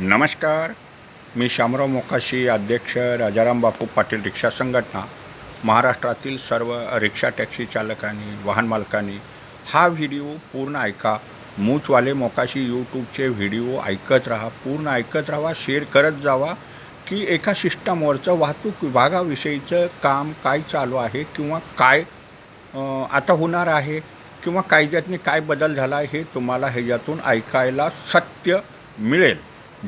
नमस्कार. मी शामराव मोकाशी अध्यक्ष राजाराम बापू पाटील रिक्षा संघटना महाराष्ट्रातील सर्व रिक्षा टॅक्सी चालकांनी वाहन मालकांनी हा व्हिडिओ पूर्ण ऐका. मूचवाले मोकाशी यूट्यूबचे व्हिडिओ ऐकत राहा पूर्ण ऐकत राहा शेअर करत जावा की एका सिस्टमवरचं वाहतूक विभागाविषयीचं काम काय चालू आहे किंवा काय आता होणार आहे किंवा कायद्यातनी काय बदल झाला आहे हे तुम्हाला ह्याच्यातून ऐकायला सत्य मिळेल.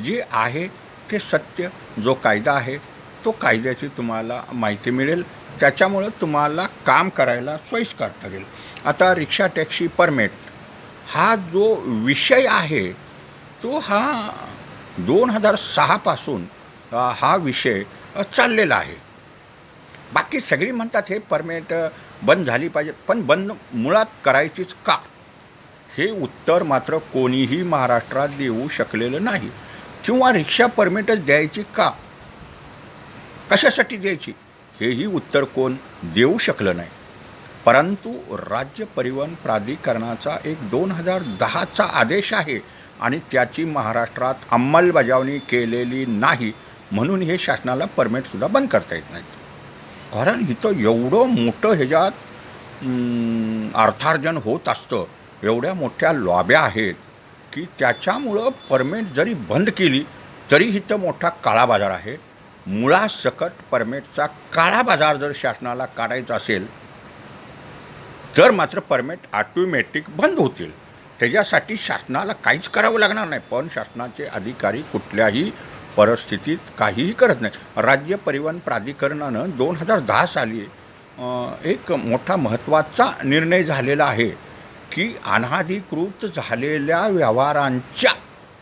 जे आहे ते सत्य जो कायदा आहे तो कायद्याची तुम्हाला माहिती मिळेल. त्याच्यामुळं तुम्हाला काम करायला सोयीस्कर ठरेल. आता रिक्षा टॅक्सी परमिट हा जो विषय आहे तो हा दोन हजार सहापासून हा विषय चाललेला आहे. बाकी सगळी म्हणतात हे परमिट बंद झाली पाहिजे. पण बंद मुळात करायचीच का? हे उत्तर मात्र कोणीही महाराष्ट्रात देऊ शकलेलं नाही. किंवा रिक्षा परमिटच द्यायची का? कशासाठी द्यायची? हेही उत्तर कोण देऊ शकलं नाही. परंतु राज्य परिवहन प्राधिकरणाचा एक दोन हजार दहाचा आदेश आहे आणि त्याची महाराष्ट्रात अंमलबजावणी केलेली नाही म्हणून हे शासनाला परमिटसुद्धा बंद करता येत नाही कारण इथं एवढं मोठं ह्याच्यात अर्थार्जन होत असतं. एवढ्या मोठ्या लॉब्या आहेत. की त्याच्यामुळं परमेंट जरी बंद केली तरी इथं मोठा काळा बाजार आहे. मुळासकट परमेटचा काळा बाजार जर शासनाला काढायचा असेल तर मात्र परमेट ऑटोमॅटिक बंद होतील. त्याच्यासाठी शासनाला काहीच करावं लागणार नाही. पण शासनाचे अधिकारी कुठल्याही परिस्थितीत काहीही करत नाही राज्य परिवहन प्राधिकरणानं दोन हजार दहा साली एक मोठा महत्त्वाचा निर्णय झालेला आहे. की अनाधिकृत झालेल्या व्यवहारांच्या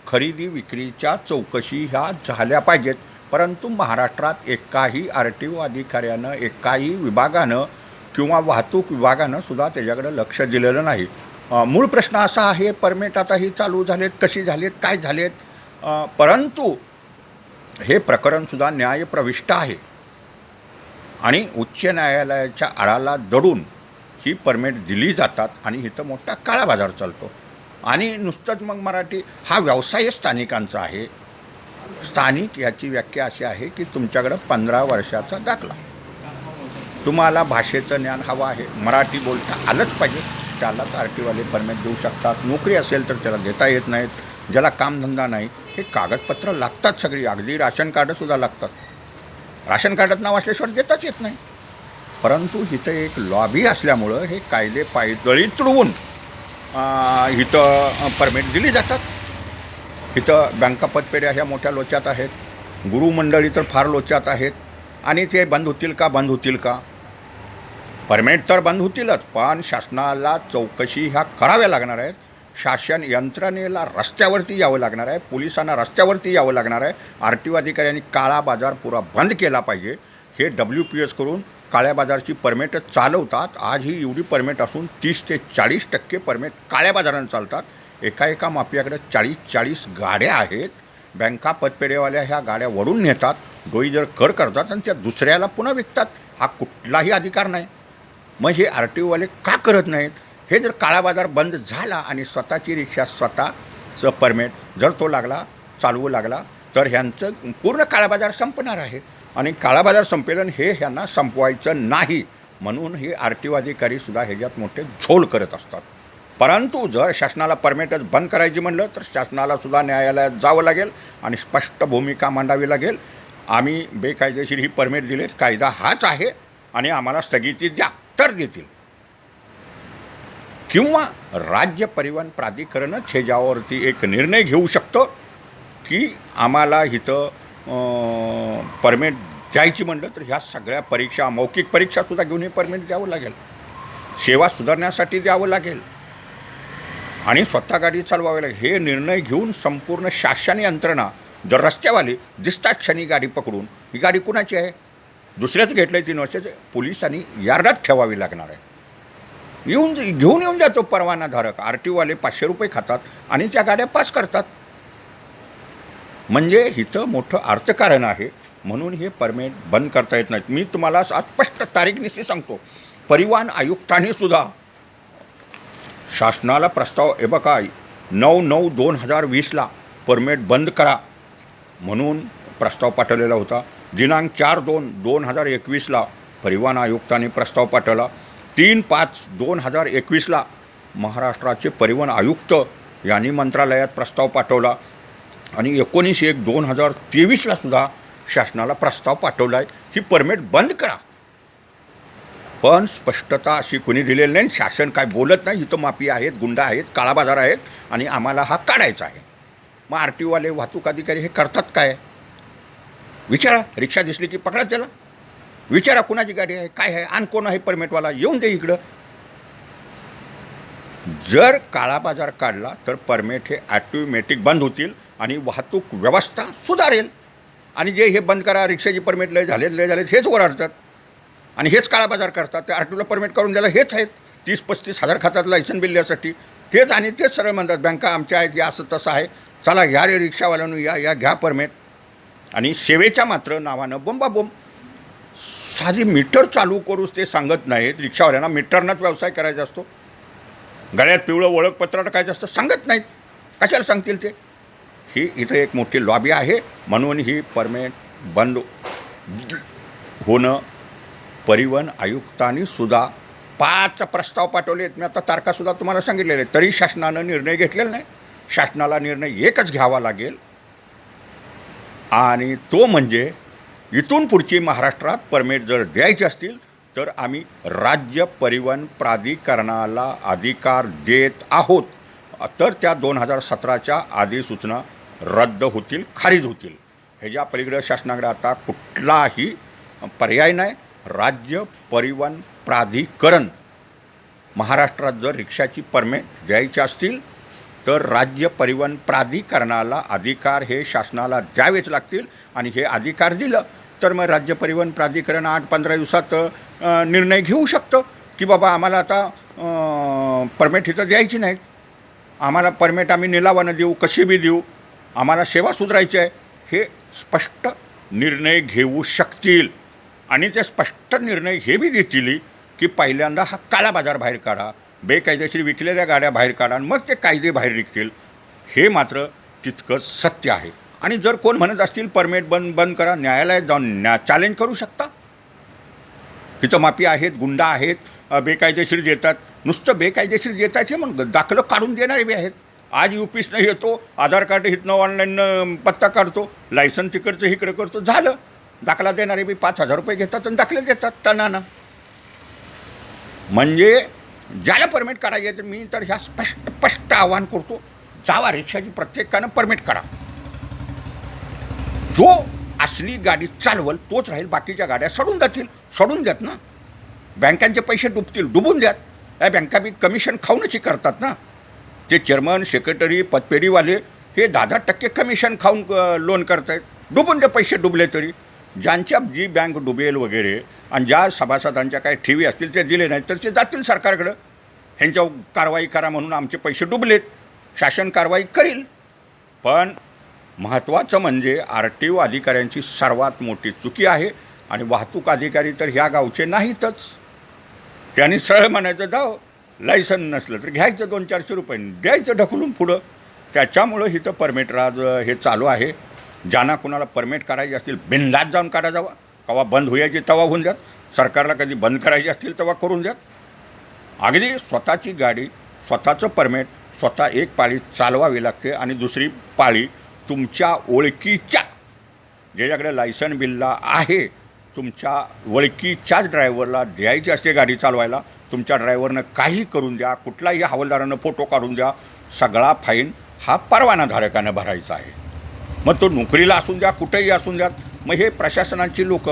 खरेदी विक्रीच्या चौकशी ह्या झाल्या पाहिजेत. परंतु महाराष्ट्रात एकाही आर टी ओ अधिकाऱ्यानं एकाही विभागानं किंवा वाहतूक विभागानं सुद्धा त्याच्याकडे लक्ष दिलेलं नाही. मूळ प्रश्न असा आहे परमिट आता ही चालू झालेत कशी झालेत काय झालेत? परंतु हे प्रकरणसुद्धा न्यायप्रविष्ट आहे. आणि उच्च न्यायालयाच्या आळाला दडून ही परमिट दिली जातात आणि इथं मोठा काळा बाजार चालतो. आणि नुसतंच मग मराठी हा व्यवसाय स्थानिकांचा आहे. स्थानिक याची व्याख्या अशी आहे की तुमच्याकडं पंधरा वर्षाचा दाखला. तुम्हाला भाषेचं ज्ञान हवं आहे. मराठी बोलता आलंच पाहिजे. त्यालाच आर टीवाले परमिट देऊ शकतात. नोकरी असेल तर त्याला देता येत नाहीत. ज्याला कामधंदा नाही हे कागदपत्र लागतात सगळी. अगदी राशन कार्डसुद्धा लागतात. राशन कार्डात नाव असल्याशिवाय देताच येत नाही. परंतु इथं एक लॉबी असल्यामुळं हे कायदे पायदळी तुडवून इथं परमिट दिली जातात. इथं बँका पतपेढ्या ह्या मोठ्या लोच्यात आहेत. गुरुमंडळी तर फार लोच्यात आहेत. आणि ते बंद होतील का? बंद होतील का? परमिट तर बंद होतीलच पण शासनाला चौकशी ह्या कराव्या लागणार आहेत. शासन यंत्रणेला रस्त्यावरती यावं लागणार आहे. पोलिसांना रस्त्यावरती यावं लागणार आहे. आर टी ओ अधिकाऱ्यांनी काळा बाजार पुरा बंद केला पाहिजे. हे डब्ल्यू पी एस करून काळ्या बाजारची परमिट चालवतात. आज ही एवढी परमिट असून तीस ते चाळीस टक्के परमिट काळ्या बाजारानं चालतात. एका एका माफियाकडे चाळीस चाळीस गाड्या आहेत. बँका पतपेढेवाल्या ह्या गाड्या वडून नेतात. डोई जर कर करतात आणि त्या दुसऱ्याला पुन्हा विकतात. हा कुठलाही अधिकार नाही. मग हे आर टी ओवाले का करत नाहीत? हे जर काळा बाजार बंद झाला आणि स्वतःची रिक्षा स्वतःचं परमिट जर तो लागला चालवू लागला तर ह्यांचं पूर्ण काळा बाजार संपणार आहे. आणि काळा बाजार संपेलन हे ह्यांना संपवायचं नाही म्हणून हे आर टी अधिकारीसुद्धा ह्याच्यात मोठे झोल करत असतात. परंतु जर शासनाला परमिटच बंद करायची म्हणलं तर शासनाला सुद्धा न्यायालयात जावं लागेल आणि स्पष्ट भूमिका मांडावी लागेल. आम्ही बेकायदेशीर ही परमिट दिलेत कायदा हाच आहे आणि आम्हाला स्थगिती द्या तर देतील. किंवा राज्य परिवहन प्राधिकरणच ह्याच्यावरती एक निर्णय घेऊ शकतं की आम्हाला इथं परमिट द्यायची म्हणलं तर ह्या सगळ्या परीक्षा मौखिक परीक्षासुद्धा घेऊन हे परमिट द्यावं लागेल. सेवा सुधारण्यासाठी द्यावं लागेल. आणि स्वतः गाडी चालवावी लागेल. हे निर्णय घेऊन संपूर्ण शासन यंत्रणा जर रस्त्यावाली दिसतात क्षणी गाडी पकडून ही गाडी कुणाची आहे? दुसऱ्याच घेतलं आहे तीन वर्षाचे पोलिसांनी यार्डात ठेवावी लागणार आहे. येऊन घेऊन येऊन जातो परवानाधारक. आर टीवाले पाचशे रुपये खातात आणि त्या गाड्या पास करतात. म्हणजे हिचं मोठं अर्थकारण आहे म्हणून हे परमिट बंद करता येत नाहीत. मी तुम्हाला आज स्पष्ट तारीखनिशी सांगतो. परिवहन आयुक्तांनी सुद्धा शासनाला प्रस्ताव हे बघा नऊ नऊ दोन हजार वीसला परमिट बंद करा म्हणून प्रस्ताव पाठवलेला होता. दिनांक चार दोन दोन हजार एकवीसला परिवहन आयुक्तांनी प्रस्ताव पाठवला. तीन पाच दोन हजार एकवीसला महाराष्ट्राचे परिवहन आयुक्त यांनी मंत्रालयात प्रस्ताव पाठवला. आणि एकोणीस एक दोन हजार तेवीसला सुद्धा शासनाला प्रस्ताव पाठवला आहे ही परमिट बंद करा. पण स्पष्टता अशी कोणी दिलेली नाही शासन काय बोलत नाही इथं माफी आहेत गुंडा आहेत काळाबाजार आहेत आणि आम्हाला हा काढायचा आहे. मग आर टी ओवाले वाहतूक अधिकारी हे करतात काय? विचारा रिक्षा दिसली की पकडा त्याला. विचारा कुणाची गाडी आहे काय आहे आणि कोण आहे परमिटवाला येऊन दे इकडं. जर काळा बाजार काढला तर परमिट हे ॲटोमॅटिक बंद होतील. आणि वाहतूक व्यवस्था सुधारेल. आणि जे हे बंद करा रिक्षाची परमिट लय झालेत लय झालेत हेच ओरडतात. आणि हेच काळा बाजार करतात. ते आर टीला परमिट करून द्यायला हेच आहेत. तीस पस्तीस हजार खातात लायसन बिल तेच आणि तेच सरळ म्हणतात बँका आमच्या आहेत या असं तसं आहे. चला घ्या रे रिक्षावाल्यानं या या घ्या परमिट आणि सेवेच्या मात्र नावानं बोंबाबोंब. साधी मीटर चालू करूच ते सांगत नाहीत. रिक्षावाल्यांना मीटरनाच व्यवसाय करायचा असतो. गळ्यात पिवळं ओळखपत्र टाकायचं असतं सांगत नाहीत. कशाला सांगतील ते? ही इथं एक मोठी लॉबी आहे. म्हणून ही परमिट बंद होणं परिवहन आयुक्तांनी सुद्धा पाच प्रस्ताव पाठवले मी आता तारखासुद्धा तुम्हाला सांगितलेले आहेत. तरी शासनानं निर्णय घेतलेला नाही. शासनाला निर्णय एकच घ्यावा लागेल. आणि तो म्हणजे इथून पुढची महाराष्ट्रात परमिट जर द्यायची असतील तर आम्ही राज्य परिवहन प्राधिकरणाला अधिकार देत आहोत. तर त्या दोन हजार सतराच्या अधिसूचना रद्द होतील खारिज होतील. ह्याच्या पलीकडे शासनाकडे आता कुठलाही पर्याय नाही राज्य परिवहन प्राधिकरण महाराष्ट्रात जर रिक्षाची परमेट द्यायची असतील तर राज्य परिवहन प्राधिकरणाला अधिकार हे शासनाला द्यावेच लागतील आणि हे अधिकार दिलं तर मग राज्य परिवहन प्राधिकरण आठ पंधरा दिवसात निर्णय घेऊ शकतं की बाबा आम्हाला आता परमिट इथं द्यायची नाही आम्हाला परमिट आम्ही निलावानं देऊ कशी बी देऊ. आम्हाला सेवा सुधारायची आहे हे स्पष्ट निर्णय घेऊ शकतील. आणि ते स्पष्ट निर्णय हे बी देतील की पहिल्यांदा हा काळा बाजार बाहेर काढा बेकायदेशीर विकलेल्या गाड्या बाहेर काढा आणि मग ते कायदे बाहेर निघतील. हे मात्र तितकंच सत्य आहे. आणि जर कोण म्हणत असतील परमिट बंद बंद करा न्यायालयात जाऊन न्या चॅलेंज करू शकता? तिथं माफी आहेत गुंडा आहेत बेकायदेशीर देतात. नुसतं बेकायदेशीर देताचे मग दाखलं काढून देणारे बी आहेत. आज यू पीसनं येतो आधार कार्ड हिथनं ऑनलाईन पत्ता काढतो लायसन तिकडचं इकडे करतो. झालं. दाखला देणारे बी पाच हजार रुपये घेतात आणि दाखले देतात टनानं म्हणजे ज्याला परमिट करायचे तर मी तर ह्या स्पष्ट स्पष्ट आवाहन करतो जावा रिक्षाची प्रत्येकानं परमिट करा. जो असली गाडी चालवल तोच राहील बाकीच्या गाड्या सडून जातील सडून द्यात ना. बँकांचे पैसे डुबतील डुबून द्यात. या बँका बी कमिशन खाऊनच करतात ना. ते चेअरमन सेक्रेटरी पतपेढीवाले हे दहा दहा टक्के कमिशन खाऊन लोन करतायत. डुबून ते पैसे डुबले तरी ज्यांच्या जी बँक डुबेल वगैरे आणि ज्या सभासदांच्या काही ठेवी असतील ते दिले नाहीत तर ते जातील सरकारकडं. ह्यांच्या कारवाई करा म्हणून आमचे पैसे डुबलेत. शासन कारवाई करील. पण महत्त्वाचं म्हणजे आर टी ओ अधिकाऱ्यांची सर्वात मोठी चुकी आहे आणि वाहतूक अधिकारी तर ह्या गावचे नाहीतच. त्यांनी सरळ म्हणायचं जाव लायसन नसलं तर घ्यायचं दोन चारशे रुपये द्यायचं ढकलून पुढं. त्याच्यामुळं इथं परमिट राज हे चालू आहे. ज्यांना कुणाला परमिट करायची असतील बिनलाच जाऊन काढा जावा. कवा बंद होयाची तेव्हा होऊन द्यात सरकारला कधी बंद करायची असतील तेव्हा करून द्यात अगदी स्वतःची गाडी स्वतःचं परमिट स्वतः एक पाळी चालवावी लागते आणि दुसरी पाळी तुमच्या ओळखीच्या ज्याच्याकडे लायसन बिल्ला आहे तुमच्या ओळखीच्याच ड्रायव्हरला द्यायची असते गाडी चालवायला. तुमच्या ड्रायव्हरनं काही करून द्या कुठलाही हवालदारानं फोटो काढून द्या सगळा फाईन हा परवानाधारकानं भरायचा आहे. मग तो नोकरीला असून द्या कुठेही असून द्या मग हे प्रशासनाची लोक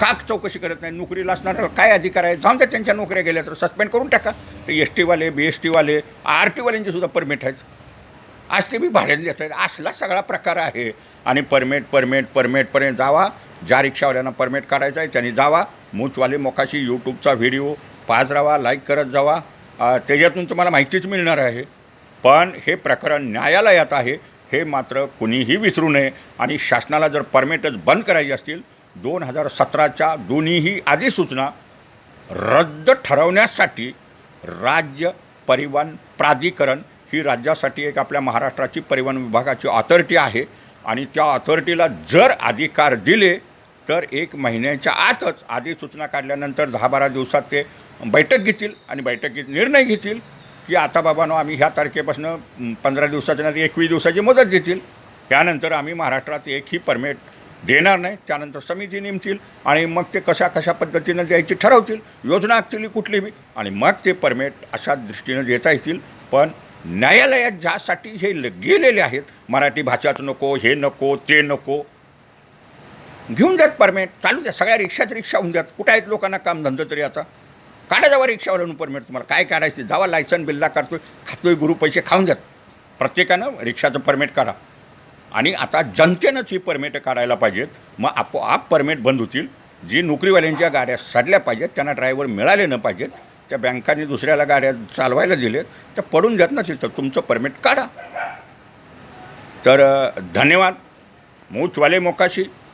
काक चौकशी करत नाही. नोकरीला असणाऱ्याला काय अधिकार आहे? जाऊन द्या त्यांच्या नोकऱ्या गेल्या तर सस्पेंड करून टाका. ते एस टीवाले बी एस टीवाले आर टीवाल्यांचे सुद्धा परमिट आहेत. आज ते बी भाड्याने देत आहेत. असला सगळा प्रकार आहे. आणि परमिट परमिट परमिटपर्यंत जावा. ज्या रिक्षावाल्यांना परमिट काढायचं आहे त्यांनी जावा. मूचवाले मोकाशी यूट्यूबचा व्हिडिओ पाहत राहा लाईक करत जावा. त्याच्यातून तुम्हाला माहितीच मिळणार आहे. पण हे प्रकरण न्यायालयात आहे हे मात्र कुणीही विसरू नये. आणि शासनाला जर परमिटच बंद करायची असतील दोन हजार सतराच्या दोन्हीही अधिसूचना रद्द ठरवण्यासाठी राज्य परिवहन प्राधिकरण ही राज्यासाठी एक आपल्या महाराष्ट्राची परिवहन विभागाची ऑथॉरिटी आहे. आणि त्या ऑथॉरिटीला जर अधिकार दिले तर एक महिन्याच्या आतच आधी सूचना काढल्यानंतर दहा बारा दिवसात ते बैठक घेतील आणि बैठकीत निर्णय घेतील की आता बाबांनो आम्ही ह्या तारखेपासून पंधरा दिवसाच्या नंतर एकवीस दिवसाची मदत देतील त्यानंतर आम्ही महाराष्ट्रात एकही परमिट देणार नाही. त्यानंतर समिती नेमतील आणि मग ते कशा कशा पद्धतीनं द्यायची ठरवतील योजना आखतील कुठली बी आणि मग ते परमिट अशा दृष्टीनं देता येतील. पण न्यायालयात ज्यासाठी हे गेलेले आहेत मराठी भाषाच नको हे नको ते नको घेऊन द्यात परमिट चालू द्या. सगळ्या रिक्षाच रिक्षा होऊन द्यात कुठं आहेत लोकांना काम धंदा तरी आता? काढा जावा रिक्षावरून परमिट तुम्हाला? काय काढायचं जावा लायसन बिल्ला काढतोय. खातोय गुरु पैसे खाऊन द्यात प्रत्येकानं रिक्षाचं परमिट काढा. आणि आता जनतेनंच ही परमिट काढायला पाहिजेत. मग आपोआप परमिट बंद होतील. जी नोकरीवाल्यांच्या गाड्या सडल्या पाहिजेत त्यांना ड्रायव्हर मिळाले न पाहिजेत त्या बँकांनी दुसऱ्याला गाड्या चालवायला दिलेत त्या पडून देत ना तिथं तुमचं परमिट काढा. तर धन्यवाद. मूचवाले मोकाशी.